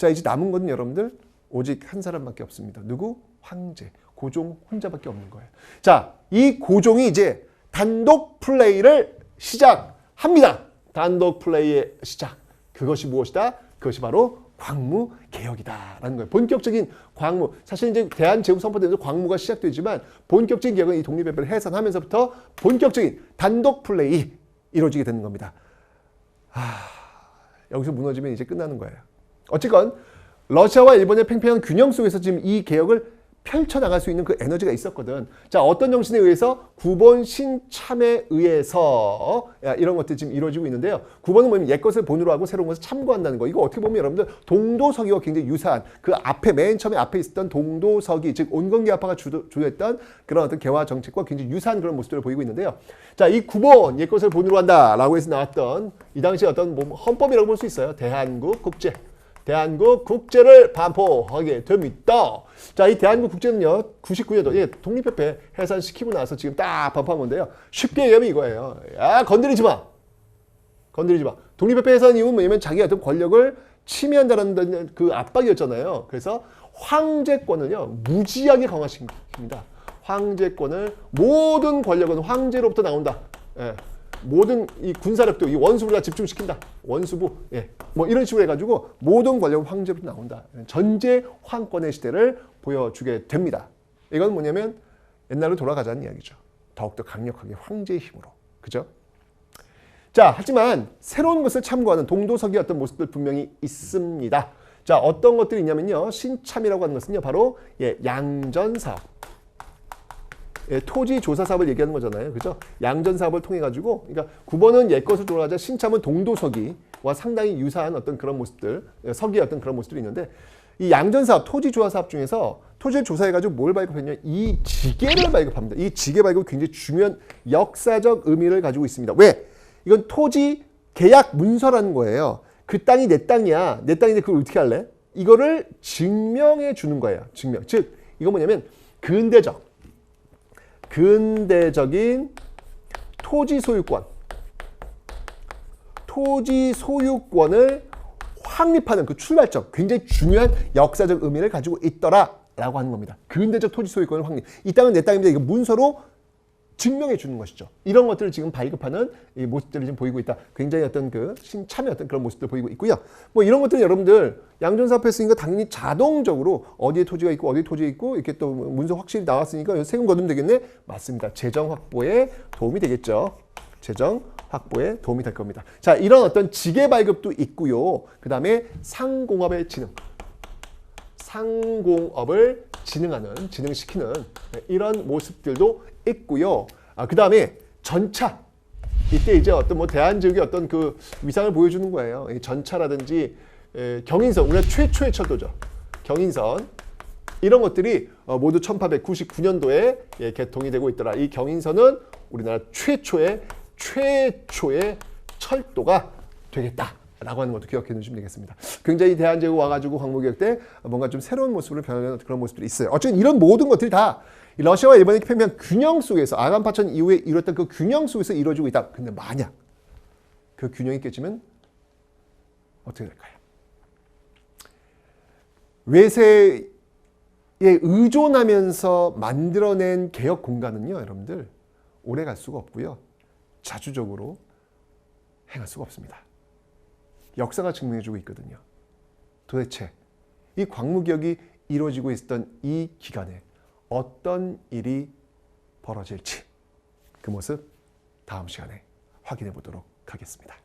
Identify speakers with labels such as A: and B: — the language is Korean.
A: 자 이제 남은 것은 여러분들 오직 한 사람밖에 없습니다. 누구? 황제. 고종 혼자밖에 없는 거예요. 자, 이 고종이 이제 단독 플레이를 시작합니다. 단독 플레이의 시작. 그것이 무엇이다? 그것이 바로 광무 개혁이다라는 거예요. 본격적인 광무. 사실 이제 대한 제국 선포되면서 광무가 시작되지만 본격적인 개혁은 이 독립협회를 해산하면서부터 본격적인 단독 플레이 이루어지게 되는 겁니다. 여기서 무너지면 이제 끝나는 거예요. 어쨌건 러시아와 일본의 팽팽한 균형 속에서 지금 이 개혁을 펼쳐나갈 수 있는 그 에너지가 있었거든. 자, 어떤 정신에 의해서? 구본 신참에 의해서 야, 이런 것들이 지금 이루어지고 있는데요. 구본은 뭐냐면 옛 것을 본으로 하고 새로운 것을 참고한다는 거. 이거 어떻게 보면 여러분들 동도서기와 굉장히 유사한 그 앞에 맨 처음에 앞에 있었던 동도서기 즉 온건계화파가 주도, 주도했던 그런 어떤 개화 정책과 굉장히 유사한 그런 모습들을 보이고 있는데요. 자, 이 구본 옛 것을 본으로 한다라고 해서 나왔던 이 당시 어떤 뭐 헌법이라고 볼 수 있어요. 대한국 국제. 대한국 국제를 반포하게 됩니다. 자, 이 대한국 국제는요, 99년도, 예, 독립협회 해산시키고 나서 지금 딱 반포한 건데요. 쉽게 얘기하면 이거예요. 야, 건드리지 마. 건드리지 마. 독립협회 해산 이유는 뭐냐면 자기 어떤 권력을 침해한다는 그 압박이었잖아요. 그래서 황제권을요, 무지하게 강화시킵니다. 황제권을 모든 권력은 황제로부터 나온다. 예. 모든 이 군사력도 이 원수부를 다 집중시킨다. 원수부, 예, 뭐 이런 식으로 해가지고 모든 권력은 황제부터 나온다. 전제 황권의 시대를 보여주게 됩니다. 이건 뭐냐면 옛날로 돌아가자는 이야기죠. 더욱더 강력하게 황제의 힘으로, 그죠? 자, 하지만 새로운 것을 참고하는 동도석의 어떤 모습들 분명히 있습니다. 자, 어떤 것들이 있냐면요. 신참이라고 하는 것은요. 바로 예, 양전 사업. 예, 토지 조사 사업을 얘기하는 거잖아요. 그죠? 양전 사업을 통해 가지고 그러니까 9번은 옛 것을 돌아가자 신참은 동도서기와 상당히 유사한 어떤 그런 모습들, 예, 서기의 어떤 그런 모습들이 있는데 이 양전 사업, 토지 조사 사업 중에서 토지를 조사해 가지고 뭘 발급했냐? 이 지계를 발급합니다. 이 지계 발급이 굉장히 중요한 역사적 의미를 가지고 있습니다. 왜? 이건 토지 계약 문서라는 거예요. 그 땅이 내 땅이야. 내 땅인데 그걸 어떻게 할래? 이거를 증명해 주는 거예요. 증명. 즉, 이거 뭐냐면 근대적 근대적인 토지 소유권, 토지 소유권을 확립하는 그 출발점, 굉장히 중요한 역사적 의미를 가지고 있더라라고 하는 겁니다. 근대적 토지 소유권을 확립. 이 땅은 내 땅입니다. 이거 문서로 증명해 주는 것이죠. 이런 것들을 지금 발급하는 이 모습들을 지금 보이고 있다. 굉장히 어떤 그 신참의 어떤 그런 모습들 보이고 있고요. 뭐 이런 것들은 여러분들 양전사업 했으니까 당연히 자동적으로 어디에 토지가 있고 어디에 토지가 있고 이렇게 또 문서 확실히 나왔으니까 세금 거두면 되겠네? 맞습니다. 재정 확보에 도움이 되겠죠. 재정 확보에 도움이 될 겁니다. 자, 이런 어떤 지계 발급도 있고요. 그 다음에 상공업의 진흥. 상공업을 진흥하는, 진흥시키는 이런 모습들도 있고요. 아, 그 다음에 전차. 이때 이제 어떤 뭐 대한제국의 어떤 그 위상을 보여주는 거예요. 이 전차라든지 에, 경인선, 우리가 최초의 철도죠. 경인선. 이런 것들이 어, 모두 1899년도에 예, 개통이 되고 있더라. 이 경인선은 우리나라 최초의 최초의 철도가 되겠다. 라고 하는 것도 기억해 두시면 되겠습니다. 굉장히 대한제국 와가지고 광무개혁 때 뭔가 좀 새로운 모습을 변하는 그런 모습들이 있어요. 어쨌든 이런 모든 것들이 다 러시아와 일본의 팽팽한 균형 속에서 아간 파천 이후에 이뤘던 그 균형 속에서 이루어지고 있다. 근데 만약 그 균형이 깨지면 어떻게 될까요? 외세에 의존하면서 만들어낸 개혁 공간은요, 여러분들 오래 갈 수가 없고요. 자주적으로 행할 수가 없습니다. 역사가 증명해주고 있거든요. 도대체 이 광무기억이 이루어지고 있었던 이 기간에 어떤 일이 벌어질지 그 모습 다음 시간에 확인해 보도록 하겠습니다.